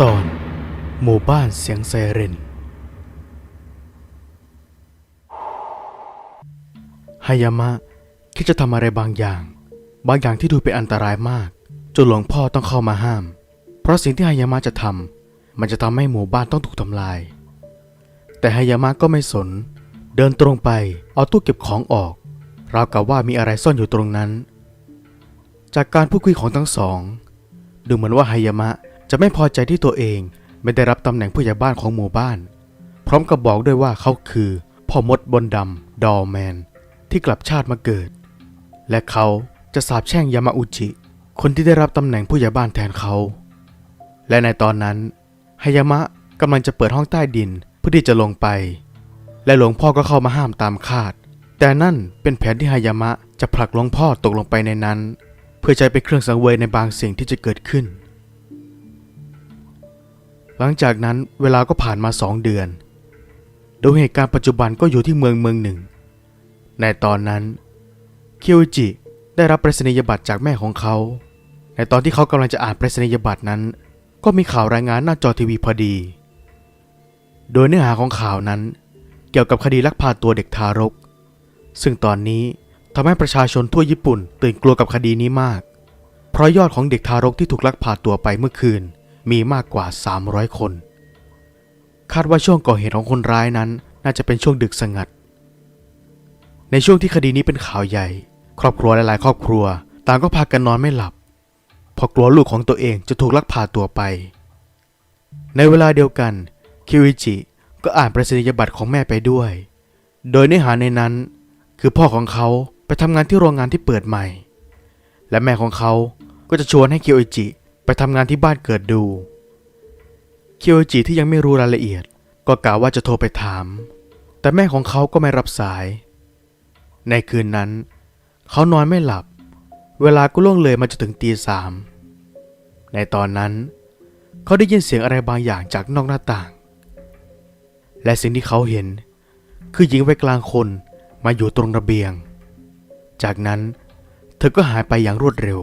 ตอนหมู่บ้านเสียงไซเรนฮายามะคิดจะทำอะไรบางอย่าง บางอย่างที่ดูเป็นอันตรายมาก จนหลวงพ่อต้องเข้ามาห้าม เพราะสิ่งที่ฮายามะจะทำมันจะทำให้หมู่บ้านต้องถูกทำลาย แต่ฮายามะก็ไม่สน เดินตรงไปเอาตู้เก็บของออก ราวกับว่ามีอะไรซ่อนอยู่ตรงนั้น จากการพูดคุยของทั้งสอง ดูเหมือนว่าไฮยามะ จะไม่พอใจที่ตัวเองไม่ได้รับตำแหน่งผู้ใหญ่บ้านของหมู่บ้าน พร้อมกับบอกด้วยว่าเขาคือพ่อมดบนดำดอลแมน ที่กลับชาติมาเกิด และเขาจะสาบแช่งยามาอุจิ คนที่ได้รับตำแหน่งผู้ใหญ่บ้านแทนเขา และในตอนนั้นไฮยามะกำลังจะเปิดห้องใต้ดินเพื่อที่จะลงไป และหลวงพ่อก็เข้ามาห้ามตามคาด แต่นั่นเป็นแผนที่ไฮยามะจะผลักหลวงพ่อตกลงไปในนั้น เพื่อใช้เป็นเครื่องสังเวยในบางสิ่งที่จะเกิดขึ้น หลังจากนั้นเวลาก็ผ่านมาสองเดือน โดยเหตุการณ์ปัจจุบันก็อยู่ที่เมืองเมืองหนึ่ง ในตอนนั้นเคียวจิได้รับปรษณียบัตรจากแม่ของเขา ในตอนที่เขากำลังจะอ่านปรษณียบัตรนั้น ก็มีข่าวรายงานหน้าจอทีวีพอดี โดยเนื้อหาของข่าวนั้น เกี่ยวกับคดีลักพาตัวเด็กทารก ซึ่งตอนนี้ทำให้ประชาชนทั่วญี่ปุ่นตื่นกลัวกับคดีนี้มาก เพราะยอดของเด็กทารกที่ถูกลักพาตัวไปเมื่อคืน มีมากกว่า 300 คน คาดว่าช่วงก่อเหตุของคนร้ายนั้น น่าจะเป็นช่วงดึกสงัด ในช่วงที่คดีนี้เป็นข่าวใหญ่ ครอบครัวหลายๆ ครอบครัว ต่างก็พากันนอนไม่หลับเพราะกลัวลูกของตัวเองจะถูกลักพาตัวไป ในเวลาเดียวกันคิวิจิก็อ่านประสิทธิบัตรของแม่ไปด้วย โดยเนื้อหาในนั้น คือพ่อของเขาไปทำงานที่โรงงานที่เปิดใหม่ และแม่ของเขาก็จะชวนให้คียวอิจิ ไปทำงานที่บ้านเกิดดู เคียวจิที่ยังไม่รู้รายละเอียด ก็กล่าวว่าจะโทรไปถาม แต่แม่ของเขาก็ไม่รับสาย ในคืนนั้น เขานอนไม่หลับ เวลาก็ล่วงเลยมาจนถึงตีสาม ในตอนนั้น เขาได้ยินเสียงอะไรบางอย่างจากนอกหน้าต่าง และสิ่งที่เขาเห็น คือหญิงวัยกลางคนมาอยู่ตรงระเบียง จากนั้นเธอก็หายไปอย่างรวดเร็ว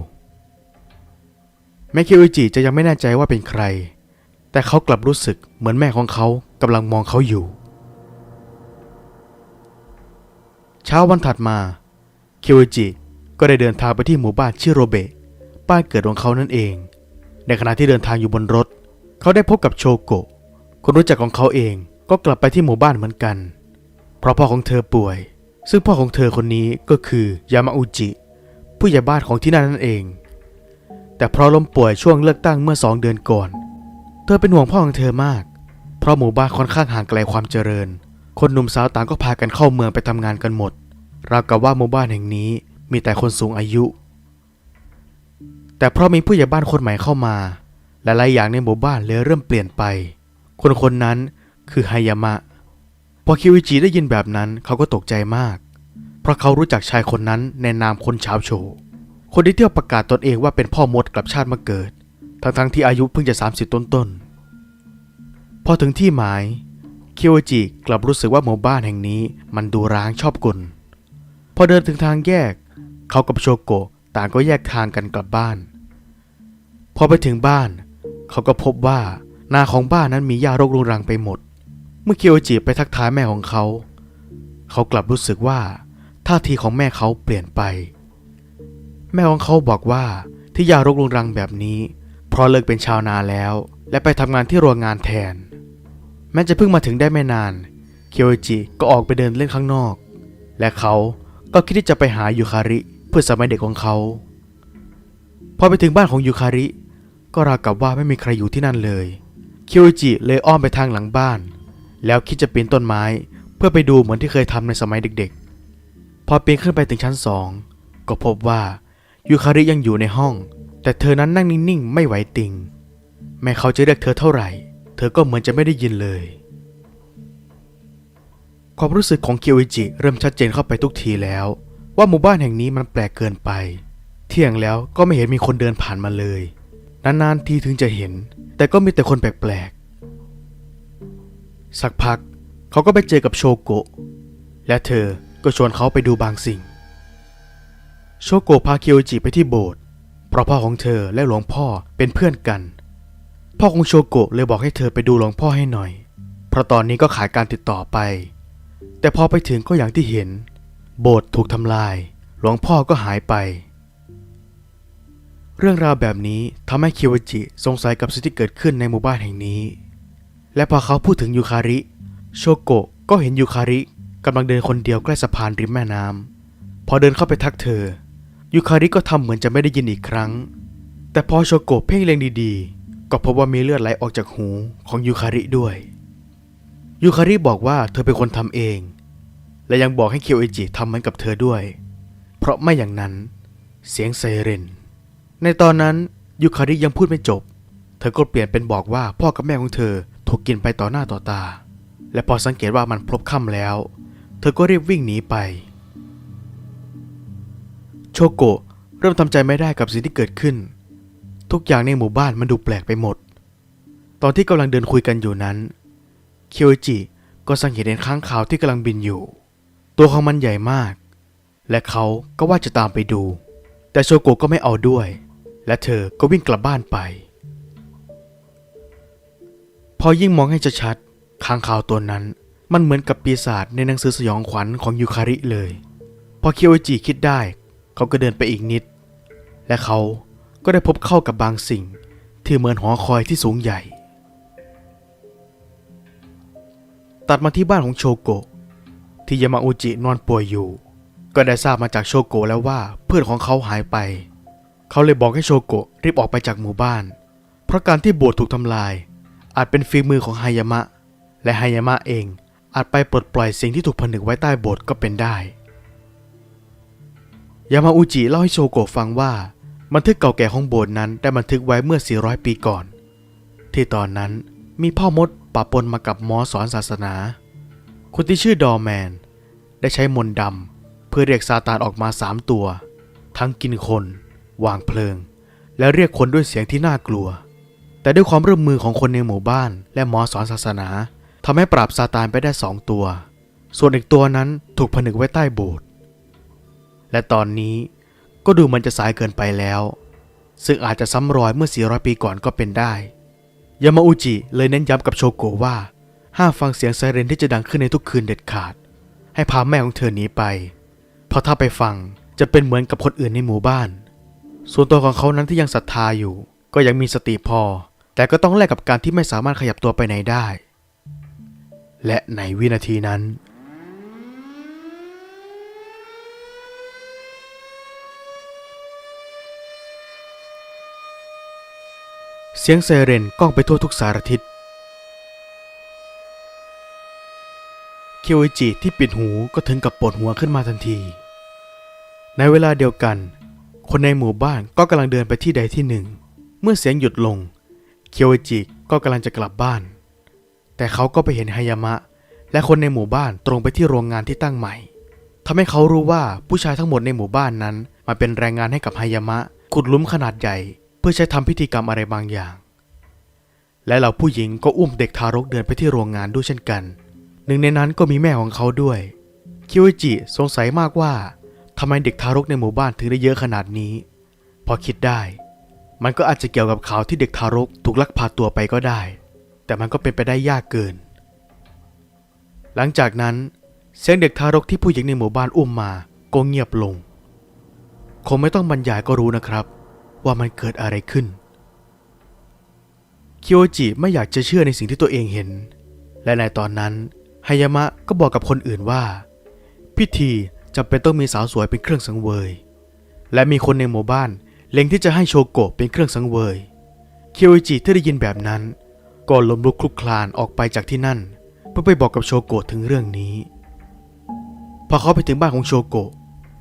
แม้คิวอิจิจะยังไม่แน่ใจว่าเป็นใคร แต่เขากลับรู้สึกเหมือนแม่ของเขากำลังมองเขาอยู่ เช้าวันถัดมาคิวอิจิก็ได้เดินทางไปที่หมู่บ้านชิโรเบะบ้านเกิดของเขานั่นเอง ในขณะที่เดินทางอยู่บนรถ เขาได้พบกับโชโกะคนรู้จักของเขาเองก็กลับไปที่หมู่บ้านเหมือนกัน เพราะพ่อของเธอป่วย ซึ่งพ่อของเธอคนนี้ก็คือยามาอุจิ ผู้ใหญ่บ้านของที่นั่นนั่นเอง แต่เพราะล้มป่วยช่วงเลือกตั้งเมื่อสองเดือนก่อน เธอเป็นห่วงพ่อของเธอมาก เพราะหมู่บ้านค่อนข้างห่างไกลความเจริญ คนหนุ่มสาวต่างก็พากันเข้าเมืองไปทำงานกันหมด ราวกับว่าหมู่บ้านแห่งนี้มีแต่คนสูงอายุ แต่เพราะมีผู้ใหญ่บ้านคนใหม่เข้ามาหลายๆอย่างในหมู่บ้านเลยเริ่มเปลี่ยนไป คนคนนั้นคือไฮยามะ พอคิวิจิได้ยินแบบนั้นเขาก็ตกใจมาก เพราะเขารู้จักชายคนนั้นในนามคนชาวโช คนที่เที่ยวประกาศตนเองว่าเป็นพ่อมดกลับชาติมาเกิด ทั้งๆที่อายุเพิ่งจะ 30 ต้นๆ พอถึงที่หมายคิวจิกลับรู้สึกว่าหมู่บ้านแห่งนี้มันดูร้างชอบกล พอเดินถึงทางแยก เขากับโชโกะต่างก็แยกทางกันกลับบ้าน พอไปถึงบ้าน เขาก็พบว่านาของบ้านนั้นมีหญ้ารกรุงรังไปหมด เมื่อเคียวจิไปทักทายแม่ของเขา เขากลับรู้สึกว่าท่าทีของแม่เขาเปลี่ยนไป แม่ของเขาบอกว่าที่หญ้ารกรุงรังแบบนี้ เพราะเลิกเป็นชาวนาแล้ว และไปทำงานที่โรงงานแทน แม้จะเพิ่งมาถึงได้ไม่นาน เคียวจิก็ออกไปเดินเล่นข้างนอก และเขาก็คิดที่จะไปหายูคาริเพื่อสมัยเด็กของเขา พอไปถึงบ้านของยูคาริ ก็ราวกับว่าไม่มีใครอยู่ที่นั่นเลยคิวจิเลยอ้อมไปทางหลังบ้าน แล้วคิดจะปีนต้นไม้ เพื่อไปดูเหมือนที่เคยทำในสมัยเด็กๆ พอปีนขึ้นไปถึงชั้นสองก็พบว่า ยูคาริยังอยู่ในห้อง แต่เธอนั้นนั่งนิ่งๆ ไม่ไหวติง แม้เขาจะเรียกเธอเท่าไหร่ เธอก็เหมือนจะไม่ได้ยินเลย ความรู้สึกของเคิวจิเริ่มชัดเจนเข้าไปทุกทีแล้ว ว่าหมู่บ้านแห่งนี้มันแปลกเกินไป เที่ยงแล้วก็ไม่เห็นมีคนเดินผ่านมาเลย นานๆทีถึงจะเห็น แต่ก็มีแต่คนแปลกๆสักพักเขาก็ไปเจอกับโชโกะและเธอก็ชวนเขาไปดูบางสิ่ง โชโกะพาเคิโอจิไปที่โบสถ์เพราะพ่อของเธอและหลวงพ่อเป็นเพื่อนกัน พ่อของโชโกะเลยบอกให้เธอไปดูหลวงพ่อให้หน่อย เพราะตอนนี้ก็ขายการติดต่อไป แต่พอไปถึงก็อย่างที่เห็น โบสถ์ถูกทำลาย หลวงพ่อก็หายไป เรื่องราวแบบนี้ทำให้คิวจิสงสัยกับสิ่งที่เกิดขึ้นในหมู่บ้านแห่งนี้ และพอเขาพูดถึงยูคาริ โชโกะก็เห็นยูคาริกำลังเดินคนเดียวใกล้สะพานริมแม่น้ำพอเดินเข้าไปทักเธอ ยูคาริก็ทำเหมือนจะไม่ได้ยินอีกครั้ง แต่พอโชโกะเพ่งเล็งดีๆ ก็พบว่ามีเลือดไหลออกจากหูของยูคาริด้วย ยูคาริบอกว่าเธอเป็นคนทำเอง และยังบอกให้เคียวเอจิทำเหมือนกับเธอด้วย เพราะไม่อย่างนั้น เสียงไซเรน ในตอนนั้นยูคาริยังพูดไม่จบ เธอก็เปลี่ยนเป็นบอกว่าพ่อกับแม่ของเธอถูกกินไปต่อหน้าต่อตา และพอสังเกตว่ามันพลบค่ำแล้ว เธอก็รีบวิ่งหนีไป ชโกะเริ่มทำใจไม่ได้กับสิ่งที่เกิดขึ้น ทุกอย่างในหมู่บ้านมันดูแปลกไปหมด ตอนที่กำลังเดินคุยกันอยู่นั้น เคียวจิก็สังเกตเห็นค้างคาวที่กำลังบินอยู่ ตัวของมันใหญ่มาก และเขาก็ว่าจะตามไปดู แต่โชโกะก็ไม่เอาด้วย และเธอก็วิ่งกลับบ้านไป พอยิ่งมองให้ชัดๆค้างคาวตัวนั้นมันเหมือนกับปีศาจในหนังสือสยองขวัญของยูคาริเลย พอเคียวจิคิดได้ เขาก็เดินไปอีกนิด และเขาก็ได้พบเข้ากับบางสิ่งที่เหมือนหอคอยที่สูงใหญ่ ตัดมาที่บ้านของโชโกะที่ยามาอุจินอนป่วยอยู่ ก็ได้ทราบมาจากโชโกะแล้วว่าเพื่อนของเขาหายไป เขาเลยบอกให้โชโกะรีบออกไปจากหมู่บ้าน เพราะการที่โบสถ์ถูกทำลาย อาจเป็นฝีมือของไฮยามะ และไฮยามะเองอาจไปปลดปล่อยสิ่งที่ถูกผนึกไว้ใต้โบสถ์ก็เป็นได้ ยามาอุจิเล่าให้โชโกะฟังว่า บันทึกเก่าแก่ของโบสถ์นั้นได้บันทึกไว้เมื่อ 400 ปีก่อน ที่ตอนนั้นมีพ่อมดปะปนมากับหมอสอนศาสนา คนที่ชื่อดอแมน ได้ใช้มนต์ดำเพื่อเรียกซาตานออกมาสามตัว ทั้งกินคน วางเพลิง และเรียกคนด้วยเสียงที่น่ากลัว แต่ด้วยความร่วมมือของคนในหมู่บ้าน และหมอสอนศาสนาทำให้ปราบซาตานไปได้สองตัว ส่วนอีกตัวนั้นถูกผนึกไว้ใต้โบสถ์ และตอนนี้ก็ดูมันจะสายเกินไปแล้ว ซึ่งอาจจะซ้ำรอยเมื่อ 400 ปีก่อนก็เป็นได้ ยามาอุจิเลยเน้นย้ำกับโชโกว่า ห้ามฟังเสียงไซเรนที่จะดังขึ้นในทุกคืนเด็ดขาด ให้พาแม่ของเธอหนีไป เพราะถ้าไปฟังจะเป็นเหมือนกับคนอื่นในหมู่บ้าน ส่วนตัวของเขานั้นที่ยังศรัทธาอยู่ ก็ยังมีสติพอ แต่ก็ต้องแลกกับการที่ไม่สามารถขยับตัวไปไหนได้ และในวินาทีนั้น เสียงไซเรนก้องไปทั่วทุกสารทิศเคียวอิจิที่ปิดหูก็ถึงกับปวดหัวขึ้นมาทันที ในเวลาเดียวกัน คนในหมู่บ้านก็กำลังเดินไปที่ใดที่หนึ่ง เมื่อเสียงหยุดลง เคียวอิจิก็กำลังจะกลับบ้าน แต่เขาก็ไปเห็นฮายามะ และคนในหมู่บ้านตรงไปที่โรงงานที่ตั้งใหม่ทำให้เขารู้ว่าผู้ชายทั้งหมดในหมู่บ้านนั้นมาเป็นแรงงานให้กับฮายามะขุดลุมขนาดใหญ่ เพื่อใช้ทำพิธีกรรมอะไรบางอย่าง และเหล่าผู้หญิงก็อุ้มเด็กทารกเดินไปที่โรงงานด้วยเช่นกัน หนึ่งในนั้นก็มีแม่ของเขาด้วย คิวิจิสงสัยมากว่าทำไมเด็กทารกในหมู่บ้านถึงได้เยอะขนาดนี้ พอคิดได้ มันก็อาจจะเกี่ยวกับข่าวที่เด็กทารกถูกลักพาตัวไปก็ได้ แต่มันก็เป็นไปได้ยากเกิน หลังจากนั้น เสียงเด็กทารกที่ผู้หญิงในหมู่บ้านอุ้มมาก็เงียบลง คงไม่ต้องบรรยายก็รู้นะครับ ว่ามันเกิดอะไรขึ้น คิโอจิไม่อยากจะเชื่อในสิ่งที่ตัวเองเห็น และในตอนนั้นฮายามะก็บอกกับคนอื่นว่า พิธีจำเป็นต้องมีสาวสวยเป็นเครื่องสังเวย และมีคนในหมู่บ้านเล็งที่จะให้โชโกะเป็นเครื่องสังเวยคิโอจิที่ได้ยินแบบนั้น ก็ล้มลุกคลุกคลานออกไปจากที่นั่น เพื่อไปบอกกับโชโกะถึงเรื่องนี้ พอเขาไปถึงบ้านของโชโกะ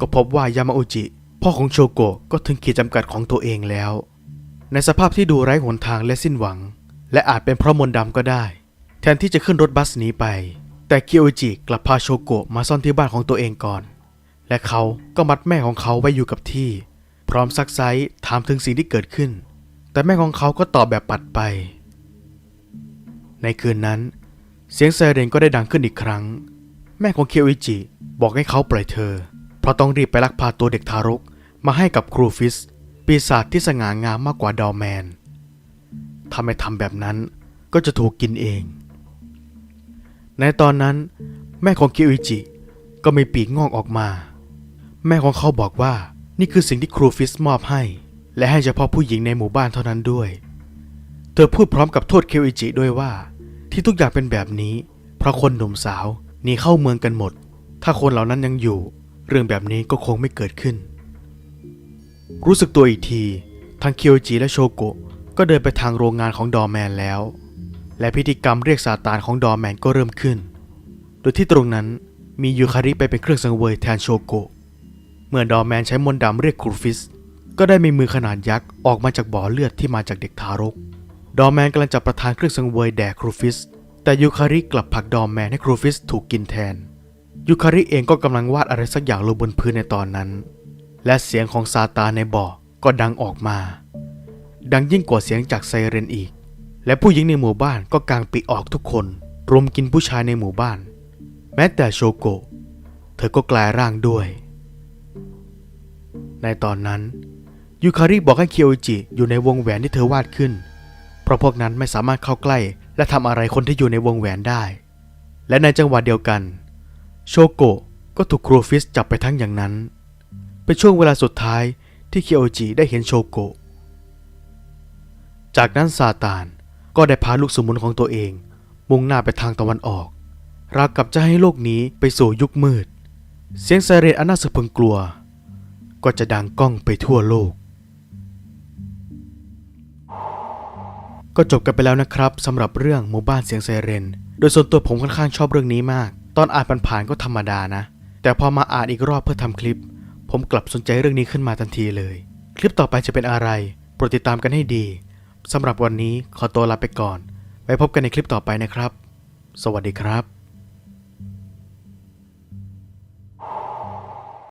ก็พบว่ายามาโอจิ พ่อของโชโกะก็ถึงขีดจำกัดของตัวเองแล้ว ในสภาพที่ดูไร้หนทางและสิ้นหวัง และอาจเป็นเพราะมนต์ดำก็ได้ แทนที่จะขึ้นรถบัสหนีไป แต่คิโอจิกลับพาโชโกะมาซ่อนที่บ้านของตัวเองก่อน และเขาก็มัดแม่ของเขาไว้อยู่กับที่ พร้อมซักไซถามถึงสิ่งที่เกิดขึ้น แต่แม่ของเขาก็ตอบแบบปัดไป ในคืนนั้น เสียงไซเรนก็ได้ดังขึ้นอีกครั้ง แม่ของเคียวอิจิบอกให้เขาปล่อยเธอ เพราะต้องรีบไปลักพาตัวเด็กทารกมาให้กับครูฟิส ปีศาจที่สง่างามมากกว่าดอแมนถ้าไม่ทำแบบนั้นก็จะถูกกินเอง ในตอนนั้น แม่ของคิวอิจิก็มีปีกงอกออกมา แม่ของเขาบอกว่านี่คือสิ่งที่ครูฟิสมอบให้ และให้เฉพาะผู้หญิงในหมู่บ้านเท่านั้นด้วย เธอพูดพร้อมกับโทษคิวอิจิด้วยว่า ที่ทุกอย่างเป็นแบบนี้ เพราะคนหนุ่มสาวหนีเข้าเมืองกันหมด ถ้าคนเหล่านั้นยังอยู่ เรื่องแบบนี้ก็คงไม่เกิดขึ้น รู้สึกตัวอีกทีทั้งคิวจิและโชโกะก็เดินไปทางโรงงานของดอแมนแล้ว และพิธีกรรมเรียกซาตานของดอแมนก็เริ่มขึ้น โดยที่ตรงนั้นมียูคาริไปเป็นเครื่องสังเวยแทนโชโกะ เมื่อดอแมนใช้มนต์ดำเรียกครูฟิส ก็ได้มีมือขนาดยักษ์ออกมาจากบ่อเลือดที่มาจากเด็กทารก ดอแมนกำลังจะประทานเครื่องสังเวยแด่ครูฟิส แต่ยูคาริกลับผลักดอแมนให้ครูฟิสถูกกินแทน ยูคาริเองก็กำลังวาดอะไรสักอย่างลงบนพื้นในตอนนั้น และเสียงของซาตานในบ่อก็ดังออกมา ดังยิ่งกว่าเสียงจากไซเรนอีก และผู้หญิงในหมู่บ้านก็กางปีกออกทุกคนรุมกินผู้ชายในหมู่บ้าน แม้แต่โชโกะเธอก็กลายร่างด้วย ในตอนนั้นยูคาริบอกให้เคียวจิอยู่ในวงแหวนที่เธอวาดขึ้น เพราะพวกนั้นไม่สามารถเข้าใกล้ และทำอะไรคนที่อยู่ในวงแหวนได้ และในจังหวะเดียวกัน โชโกะก็ถูกครูฟิสจับไปทั้งอย่างนั้น เป็นช่วงเวลาสุดท้ายที่เคียวอิจิได้เห็นโชโกะ จากนั้นซาตานก็ได้พาลูกสมุนของตัวเอง มุ่งหน้าไปทางตะวันออก ราวกับจะให้โลกนี้ไปสู่ยุคมืด เสียงไซเรนอันน่าสะพึงกลัว ก็จะดังก้องไปทั่วโลก ก็จบกันไปแล้วนะครับสำหรับเรื่องหมู่บ้านเสียงไซเรน โดยส่วนตัวผมค่อนข้างชอบเรื่องนี้มาก ตอนอ่านผ่านๆก็ธรรมดานะ แต่พอมาอ่านอีกรอบเพื่อทำคลิป ผมกลับสนใจเรื่องนี้ขึ้นมาทันทีเลย คลิปต่อไปจะเป็นอะไรโปรดติดตามกันให้ดีสำหรับวันนี้ขอตัวลาไปก่อน ไว้พบกันในคลิปต่อไปนะครับ สวัสดีครับ